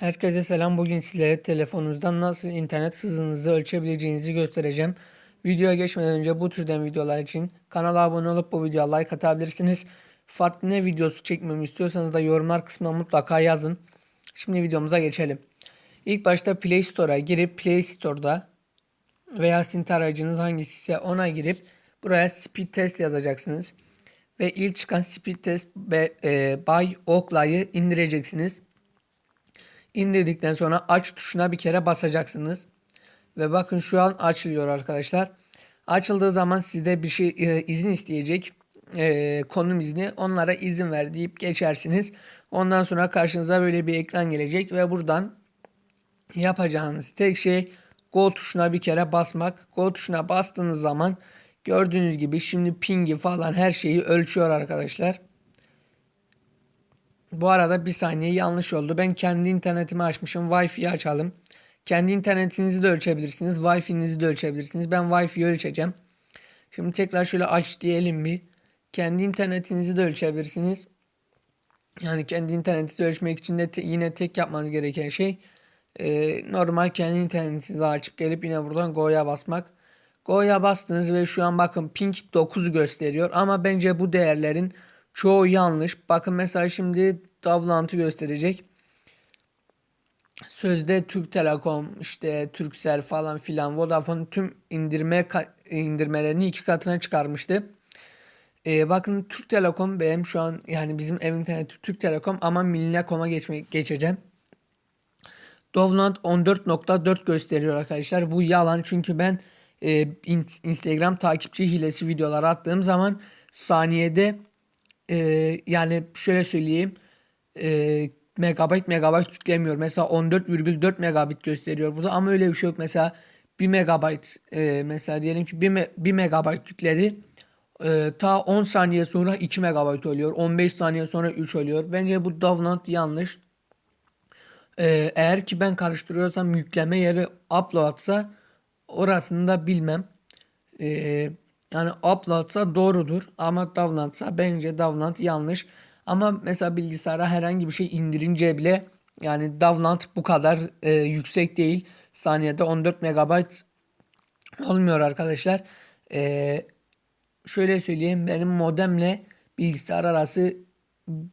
Herkese selam. Bugün sizlere telefonunuzdan nasıl internet hızınızı ölçebileceğinizi göstereceğim. Videoya geçmeden önce bu türden videolar için kanala abone olup bu videoya like atabilirsiniz. Farklı ne videosu çekmemi istiyorsanız da yorumlar kısmına mutlaka yazın. Şimdi videomuza geçelim. İlk başta Play Store'a girip Play Store'da veya sizin tarayıcınız hangisi ise ona girip buraya speed test yazacaksınız. Ve ilk çıkan speed test e, by Oakley'ı indireceksiniz. İndirdikten sonra aç tuşuna bir kere basacaksınız. Ve bakın şu an açılıyor arkadaşlar. Açıldığı zaman sizde bir şey e, izin isteyecek. E, konum izni. Onlara izin ver deyip geçersiniz. Ondan sonra karşınıza böyle bir ekran gelecek ve buradan yapacağınız tek şey Go tuşuna bir kere basmak. Go tuşuna bastığınız zaman gördüğünüz gibi şimdi pingi falan her şeyi ölçüyor arkadaşlar. Bu arada bir saniye yanlış oldu. Ben kendi internetimi açmışım. Wi-Fi'yi açalım. Kendi internetinizi de ölçebilirsiniz. Wi-Fi'nizi de ölçebilirsiniz. Ben Wi-Fi'yi ölçeceğim. Şimdi tekrar şöyle aç diyelim bir. Kendi internetinizi de ölçebilirsiniz. Yani kendi internetinizi ölçmek için de te- yine tek yapmanız gereken şey e, normal kendi internetinizi açıp gelip yine buradan Go'ya basmak. Go'ya bastınız ve şu an bakın ping 9 gösteriyor ama bence bu değerlerin çoğu yanlış. Bakın mesela şimdi Davlant'ı gösterecek. Sözde Türk Telekom, işte Turkcell falan filan Vodafone tüm indirme indirmelerini iki katına çıkarmıştı. Ee, bakın Türk Telekom benim şu an yani bizim ev interneti Türk Telekom ama Millicom'a geçmek geçeceğim. Dovland 14.4 gösteriyor arkadaşlar. Bu yalan çünkü ben e, Instagram takipçi hilesi videolar attığım zaman saniyede e, yani şöyle söyleyeyim e, megabayt megabayt yüklemiyor. Mesela 14,4 megabit gösteriyor burada ama öyle bir şey yok. Mesela 1 megabayt e, mesela diyelim ki 1, me, 1 megabayt yükledi. E, ta 10 saniye sonra 2 megabayt oluyor. 15 saniye sonra 3 oluyor. Bence bu download yanlış. E, eğer ki ben karıştırıyorsam yükleme yeri uploadsa orasını da bilmem. E, yani uploadsa doğrudur ama downloadsa bence download yanlış. Ama mesela bilgisayara herhangi bir şey indirince bile yani download bu kadar e, yüksek değil. Saniyede 14 MB olmuyor arkadaşlar. E, şöyle söyleyeyim benim modemle bilgisayar arası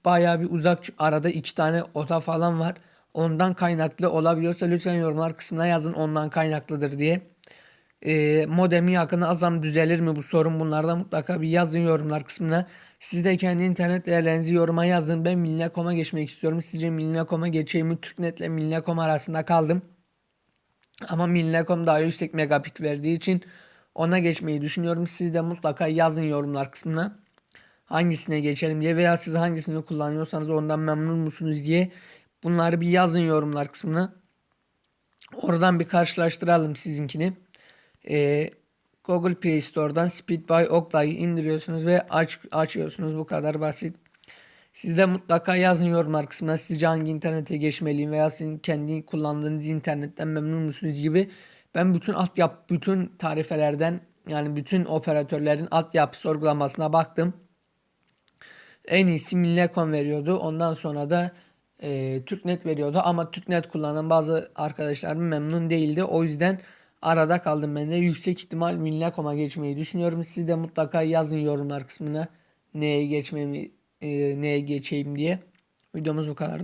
baya bir uzak arada iki tane oda falan var. Ondan kaynaklı olabiliyorsa lütfen yorumlar kısmına yazın ondan kaynaklıdır diye. E, modemi yakını azam düzelir mi bu sorun bunlarda mutlaka bir yazın yorumlar kısmına. Siz de kendi internet değerlerinizi yoruma yazın. Ben Millicom'a geçmek istiyorum. Sizce Millicom'a geçeyim mi? Türknet ile Millicom arasında kaldım. Ama Millicom daha yüksek megabit verdiği için ona geçmeyi düşünüyorum. Siz de mutlaka yazın yorumlar kısmına. Hangisine geçelim diye veya siz hangisini kullanıyorsanız ondan memnun musunuz diye bunları bir yazın yorumlar kısmına. Oradan bir karşılaştıralım sizinkini. Ee, Google Play Store'dan Speed by Oakley'ı indiriyorsunuz ve aç, açıyorsunuz. Bu kadar basit. Siz de mutlaka yazın yorumlar kısmına sizce hangi internete geçmeliyim veya sizin kendi kullandığınız internetten memnun musunuz gibi. Ben bütün altyapı, bütün tarifelerden yani bütün operatörlerin altyapı sorgulamasına baktım. En iyisi Millicom veriyordu. Ondan sonra da e, Türknet veriyordu ama Türknet kullanan bazı arkadaşlarım memnun değildi. O yüzden arada kaldım ben de. Yüksek ihtimal Millicom'a geçmeyi düşünüyorum. Siz de mutlaka yazın yorumlar kısmına neye geçmemi e, neye geçeyim diye. Videomuz bu kadar.